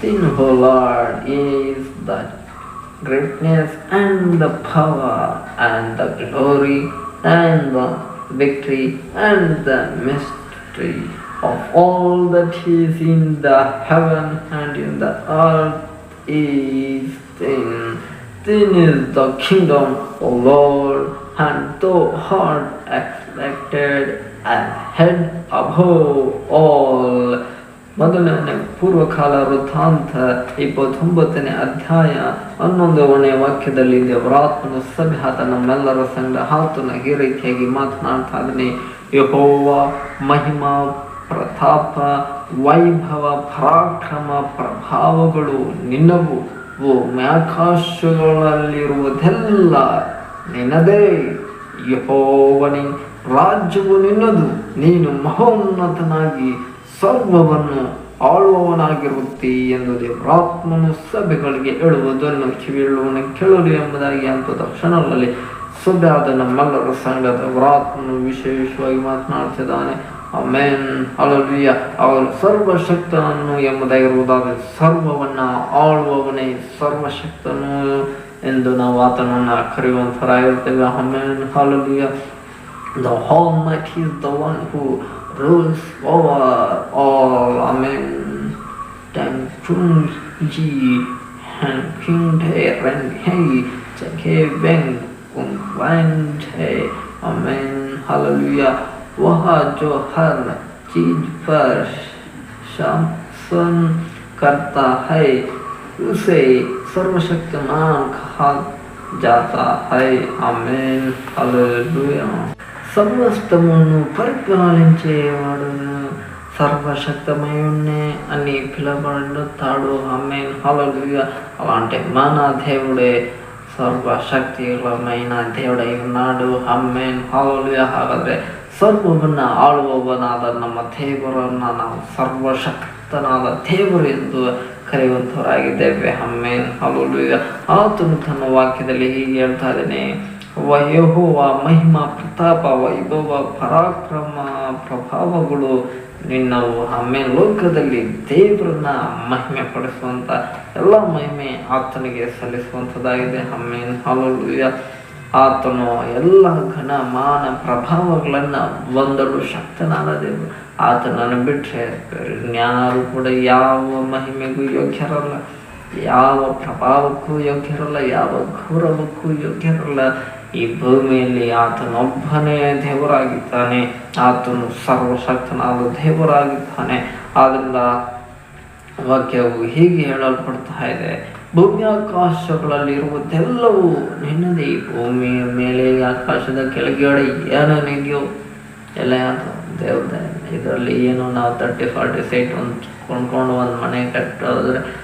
thing, O Lord, is the greatness and the power and the glory and the victory and the mystery of all that is in the heaven and in the earth is thin. Thin is the kingdom, O Lord, and thou art expected and head above all. ಮೊದಲನೇ ಪೂರ್ವಕಾಲ ವೃತ್ತಾಂತ ಇಪ್ಪತ್ತೊಂಬತ್ತನೇ ಅಧ್ಯಾಯ ಹನ್ನೊಂದನೇ ವಾಕ್ಯದಲ್ಲಿ ದೇವರಾತ್ಮನ ಸಭೆ ಆತ ನಮ್ಮೆಲ್ಲರ ಸಂಘ ಹಾತನ ಈ ರೀತಿಯಾಗಿ ಮಾತನಾಡ್ತಾ ಇದ್ದಾನೆ. ಯಹೋವ ಮಹಿಮಾ, ಪ್ರತಾಪ, ವೈಭವ, ಪರಾಕ್ರಮ, ಪ್ರಭಾವಗಳು ನಿನ್ನವು. ಓ ಆಕಾಶಗಳಲ್ಲಿರುವುದೆಲ್ಲ ನಿನ್ನದೇ. ಯಹೋವನಿ, ರಾಜ್ಯವು ನಿನ್ನದು. ನೀನು ಮಹೋನ್ನತನಾಗಿ ಸರ್ವವನ್ನು ಆಳುವವನಾಗಿರುತ್ತಿ ಎಂದು ದೇವರಾತ್ಮನು ಸಭೆಗಳಿಗೆ ಹೇಳುವುದನ್ನು ಕಿವಿಳುವನು ಕೇಳಲು ಎಂಬುದಾಗಿ ಅಂತ ತಕ್ಷಣದಲ್ಲಿ ಆದ ನಮ್ಮೆಲ್ಲರ ಸಂಘದ ದೇವರಾತ್ಮನು ವಿಶೇಷವಾಗಿ ಮಾತನಾಡ್ತಿದ್ದಾನೆ ಆಮೇನ್. ಅಲಲಿಯ ಅವನು ಸರ್ವಶಕ್ತನನ್ನು ಎಂಬುದಾಗಿರುವುದಾದರೆ ಸರ್ವವನ್ನ ಆಳುವವನೇ ಸರ್ವಶಕ್ತನು ಎಂದು ನಾವು ಆತನನ್ನ ಕರೆಯುವಂತರಾಗಿರ್ತೇವೆ amen. ಹಾಲಲಿಯ the home might is the one who rules all. 中意很平的人嘿，这个人共欢的，阿门，哈利路亚，वह जो हर चीज़ पर शासन करता है उसे सर्वशक्तिमान कहा जाता है। आमेन। हालेलुया समस्त मुनु సర్వశక్తమయుణ్ణే అని పిలవబడతాడు అమ్మేన్ హలలుయ అలాంటి మన దేవుడే సర్వశక్తిమైన దేవుడై ఉన్నాడు అమ్మేన్ హలలుయ ಹಾಗಾದ್ರೆ ಸರ್ವವನ್ನ ಆಳುವವನಾದ ನಮ್ಮ ದೇವರನ್ನ ನಾವು ಸರ್ವಶಕ್ತನಾದ ದೇವರು ಎಂದು ಕರೆಯುವಂಥವರಾಗಿದ್ದೇವೆ ಅಮ್ಮೇನ್ ಹಲುಲುಯ ಆತನು ತನ್ನ ವಾಕ್ಯದಲ್ಲಿ ಹೀಗೆ ಹೇಳ್ತಾ ಇದ್ದೇನೆ. ಮಹಿಮಾ ಪ್ರತಾಪ ವೈಭವ ಪರಾಕ್ರಮ ಪ್ರಭಾವಗಳು ನಿನ್ನವು ಆಮೇಲೆ ಲೋಕದಲ್ಲಿ ದೇವರನ್ನ ಮಹಿಮೆ ಪಡಿಸುವಂತ ಎಲ್ಲ ಮಹಿಮೆ ಆತನಿಗೆ ಸಲ್ಲಿಸುವಂಥದ್ದಾಗಿದೆ ಅಮ್ಮೆ ಹಾಲುಯ ಆತನು ಎಲ್ಲ ಘನ ಮಾನ ಪ್ರಭಾವಗಳನ್ನ ಹೊಂದಲು ಶಕ್ತನಾದ ದೇವರು. ಆತನನ್ನು ಬಿಟ್ಟರೆ ಯಾರು ಕೂಡ ಯಾವ ಮಹಿಮೆಗೂ ಯೋಗ್ಯರಲ್ಲ. ಯಾವ ಪ್ರಭಾವಕ್ಕೂ ಯೋಗ್ಯರಲ್ಲ, ಯಾವ ಗೌರವಕ್ಕೂ ಯೋಗ್ಯರಲ್ಲ. ಈ ಭೂಮಿಯಲ್ಲಿ ಆತನೊಬ್ಬನೇ ದೇವರಾಗಿದ್ದಾನೆ. ಆತನು ಸರ್ವಶಕ್ತನಾದ ದೇವರಾಗಿದ್ದಾನೆ. ಆದ್ದರಿಂದ ವಾಕ್ಯವು ಹೀಗೆ ಹೇಳಲ್ಪಡ್ತಾ ಇದೆ. ಭೂಮಿ ಆಕಾಶಗಳಲ್ಲಿರುವುದೆಲ್ಲವೂ ನಿನ್ನದೇ. ಭೂಮಿಯ ಮೇಲೆ ಆಕಾಶದ ಕೆಳಗಡೆ ಏನೇನಿದೆಯೋ ಎಲ್ಲ ಯಾವುದು? ದೇವ್ರದೇ ಇದರಲ್ಲಿ ಏನು ನಾವು ತರ್ಟಿ, ಫಾರ್ಟಿ ಸೈಟ್ ಒಂದು ಕೊಂಡ್ಕೊಂಡು ಒಂದು ಮನೆ ಕಟ್ಟೋದ್ರೆ